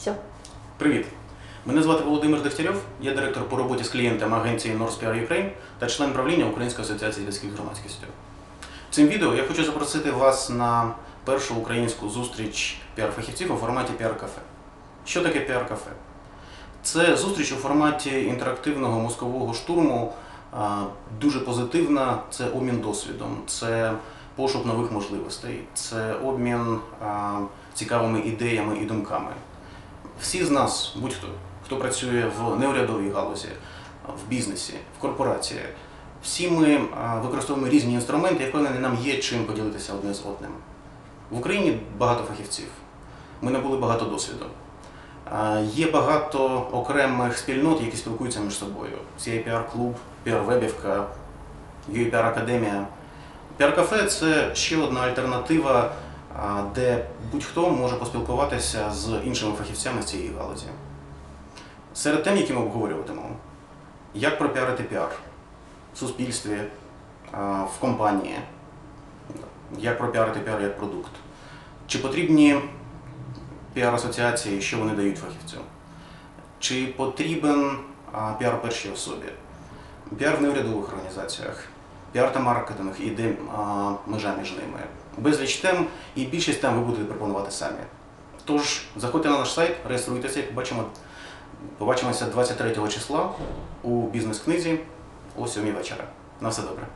Все. Привіт! Мене звати Володимир Дегтярьов, я директор по роботі з клієнтами агенції NorthPR Ukraine та член правління Української асоціації зв'язків з громадськістю. Цим відео я хочу запросити вас на першу українську зустріч піар-фахівців у форматі піар-кафе. Що таке піар-кафе? Це зустріч у форматі інтерактивного мозкового штурму, дуже позитивна, це обмін досвідом, це пошук нових можливостей, це обмін цікавими ідеями і думками. Всі з нас, будь-хто, хто працює в неурядовій галузі, в бізнесі, в корпорації, всі ми використовуємо різні інструменти, я впевнений, нам є чим поділитися одне з одним. В Україні багато фахівців, ми набули багато досвіду. Є багато окремих спільнот, які спілкуються між собою. CIPR клуб, PR-вебівка, UIPR Академія. PR-кафе це ще одна альтернатива, де будь-хто може поспілкуватися з іншими фахівцями цієї галузі. Серед тем, які ми обговорюватимемо, як пропіарити піар в суспільстві, в компанії, як пропіарити піар як продукт, чи потрібні піар-асоціації, що вони дають фахівцю, чи потрібен піар першій особі, піар в неурядових організаціях, піар та маркетинг і де а, межа між ними. Безліч тем і більшість тем ви будете пропонувати самі. Тож заходьте на наш сайт, реєструйтеся і побачимо, побачимося 23 числа у бізнес-книзі о 7 вечора. На все добре.